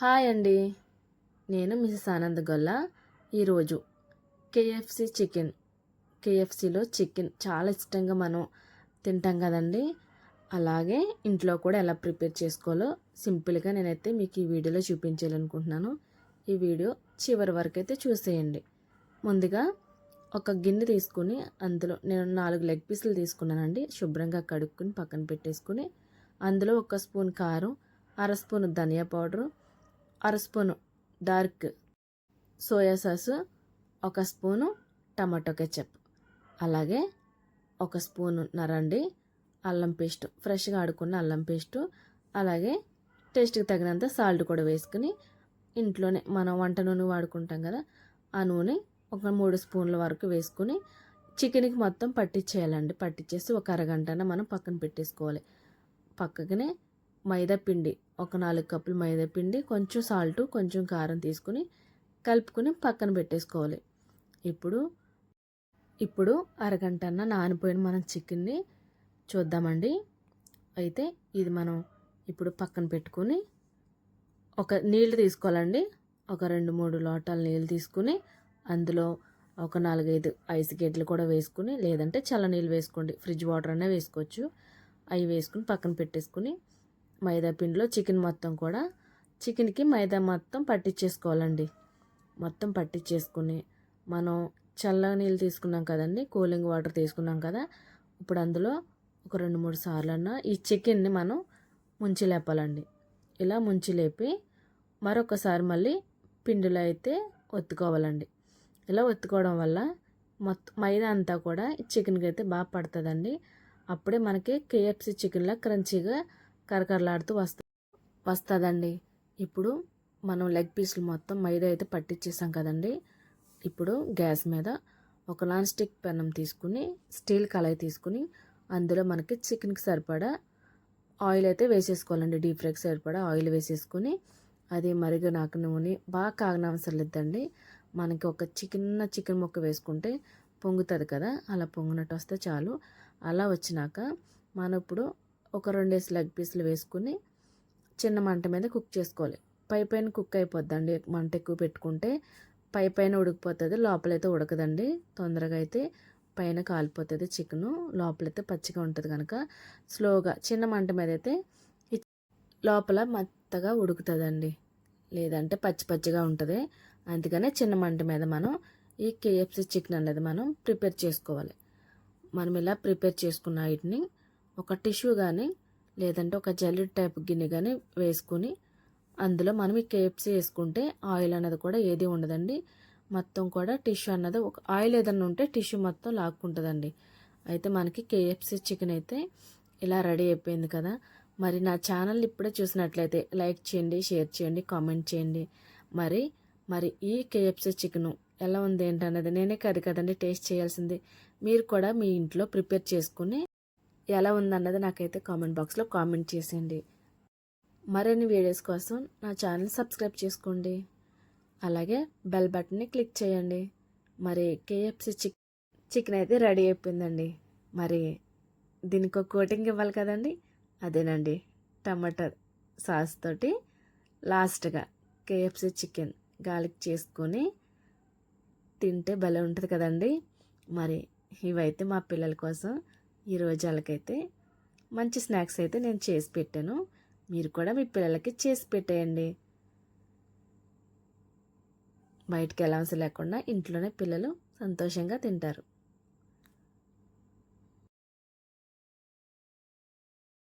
Hi అండి. నేను Mrs Anand గొల్ల. ఈరోజు కేఎఫ్సి చికెన్. కేఎఫ్సిలో చికెన్ చాలా ఇష్టంగా మనం తింటాం కదండి. అలాగే ఇంట్లో కూడా ఎలా ప్రిపేర్ చేసుకోవాలో సింపుల్గా నేనైతే మీకు ఈ వీడియోలో చూపించాలనుకుంటున్నాను. ఈ వీడియో చివరి వరకు అయితే చూసేయండి. ముందుగా ఒక గిన్నె తీసుకుని అందులో నేను నాలుగు లెగ్ పీసులు తీసుకున్నానండి. శుభ్రంగా కడుక్కుని పక్కన పెట్టేసుకుని అందులో ఒక స్పూన్ కారం అర స్పూన్ ధనియా పౌడరు అర స్పూను డార్క్ సోయా సాసు ఒక స్పూను టమాటో కెచప్. అలాగే ఒక స్పూను నరండి అల్లం పేస్ట్ ఫ్రెష్గా ఆడుకున్న అల్లం పేస్టు. అలాగే టేస్ట్కి తగినంత సాల్ట్ కూడా వేసుకుని ఇంట్లోనే మనం వంట నూనె వాడుకుంటాం కదా ఆ నూనె ఒక మూడు స్పూన్ల వరకు వేసుకుని చికెన్కి మొత్తం పట్టించేయాలండి పట్టించేసి ఒక అరగంటన మనం పక్కన పెట్టేసుకోవాలి. పక్కనే మైదా పిండి ఒక నాలుగు కప్పులు మైదా పిండి కొంచెం సాల్ట్ కొంచెం కారం తీసుకుని కలుపుకుని పక్కన పెట్టేసుకోవాలి. ఇప్పుడు ఇప్పుడు అరగంటన్న నానిపోయిన మనం చికెన్ని చూద్దామండి. అయితే ఇది మనం ఇప్పుడు పక్కన పెట్టుకుని ఒక నీళ్ళు తీసుకోవాలండి. ఒక రెండు మూడు లోటాల నీళ్ళు తీసుకుని అందులో ఒక నాలుగైదు ఐస్ గడ్డలు కూడా వేసుకుని లేదంటే చల్ల నీళ్ళు వేసుకోండి. ఫ్రిడ్జ్ వాటర్ అనే వేసుకోవచ్చు. అవి వేసుకుని పక్కన పెట్టేసుకుని మైదా పిండిలో చికెన్ మొత్తం కూడా చికెన్కి మైదా మొత్తం పట్టించేసుకోవాలండి మొత్తం పట్టించేసుకుని మనం చల్ల నీళ్ళు తీసుకున్నాం కదండి కూలింగ్ వాటర్ తీసుకున్నాం కదా ఇప్పుడు అందులో ఒక రెండు మూడు సార్లు అన్న ఈ చికెన్ని మనం ముంచి లేపాలండి. ఇలా ముంచి లేపి మరొకసారి మళ్ళీ పిండిలో అయితే ఒత్తుకోవాలండి. ఇలా ఒత్తుకోవడం వల్ల మొత్తం మైదా అంతా కూడా చికెన్కి అయితే బాగా పడుతుందండి. అప్పుడే మనకి కేఎఫ్సి చికెన్లా క్రంచీగా కరకరలాడుతూ వస్త వస్తుందండి. ఇప్పుడు మనం లెగ్ పీసులు మొత్తం మైదా అయితే పట్టించేసాం కదండి. ఇప్పుడు గ్యాస్ మీద ఒక నాన్ స్టిక్ పెనం తీసుకుని స్టీల్ కళాయి తీసుకుని అందులో మనకి చికెన్కి సరిపడా ఆయిల్ అయితే వేసేసుకోవాలండి. డీప్ ఫ్రైకి సరిపడా ఆయిల్ వేసేసుకొని అది మరిగి నాకు నూనె బాగా కాగనవసరం లేదండి మనకి ఒక చికెన్ చికెన్ ముక్క వేసుకుంటే పొంగుతుంది కదా అలా పొంగినట్టు వస్తే చాలు. అలా వచ్చినాక మనం ఇప్పుడు ఒక రెండేసి లెగ్ పీసులు వేసుకుని చిన్న మంట మీద కుక్ చేసుకోవాలి. పై పైన కుక్ అయిపోద్దండి. మంట ఎక్కువ పెట్టుకుంటే పై పైన ఉడికిపోతుంది లోపలైతే ఉడకదండి. తొందరగా అయితే పైన కాలిపోతుంది చికెను లోపలైతే పచ్చిగా ఉంటుంది కనుక స్లోగా చిన్న మంట మీద అయితే లోపల మెత్తగా ఉడుకుతుందండి. లేదంటే పచ్చి పచ్చిగా ఉంటుంది. అందుకనే చిన్న మంట మీద మనం ఈ కేఎఫ్సి చికెన్ అనేది మనం ప్రిపేర్ చేసుకోవాలి. మనం ఇలా ప్రిపేర్ చేసుకున్న వీటిని ఒక టిష్యూ కానీ లేదంటే ఒక జల్లెడ్ టైప్ గిన్నె కానీ వేసుకుని అందులో మనం ఈ కేఎఫ్సీ వేసుకుంటే ఆయిల్ అన్నది కూడా ఏది ఉండదండి. మొత్తం కూడా టిష్యూ అన్నది ఒక ఆయిల్ ఏదన్నా ఉంటే టిష్యూ మొత్తం లాక్కుంటుందండి. అయితే మనకి కేఎఫ్సీ చికెన్ అయితే ఇలా రెడీ అయిపోయింది కదా. మరి నా ఛానల్ ఇప్పుడే చూసినట్లయితే లైక్ చేయండి షేర్ చేయండి కామెంట్ చేయండి. మరి మరి ఈ కేఎఫ్సీ చికెన్ ఎలా ఉంది ఏంటన్నది నేనే కాదు కదండి టేస్ట్ చేయాల్సింది. మీరు కూడా మీ ఇంట్లో ప్రిపేర్ చేసుకుని ఎలా ఉందన్నది నాకైతే కామెంట్ బాక్స్లో కామెంట్ చేసేయండి. మరిన్ని వీడియోస్ కోసం నా ఛానల్ సబ్స్క్రైబ్ చేసుకోండి. అలాగే బెల్ బటన్ని క్లిక్ చేయండి. మరి కేఎఫ్సి చిక్ చికెన్ అయితే రెడీ అయిపోయిందండి. మరి దీనికి ఒక కోటింగ్ ఇవ్వాలి కదండి? అదేనండి. టమాటా సాస్ తోటి లాస్ట్గా కేఎఫ్సి చికెన్ గాలికి చేసుకొని తింటే భలే ఉంటుంది కదండి. మరి ఇవైతే మా పిల్లల కోసం ఈరోజు వాళ్ళకైతే మంచి స్నాక్స్ అయితే నేను చేసి పెట్టాను. మీరు కూడా మీ పిల్లలకి చేసి పెట్టేయండి. బయటికి వెళ్ళవలసి లేకుండా ఇంట్లోనే పిల్లలు సంతోషంగా తింటారు.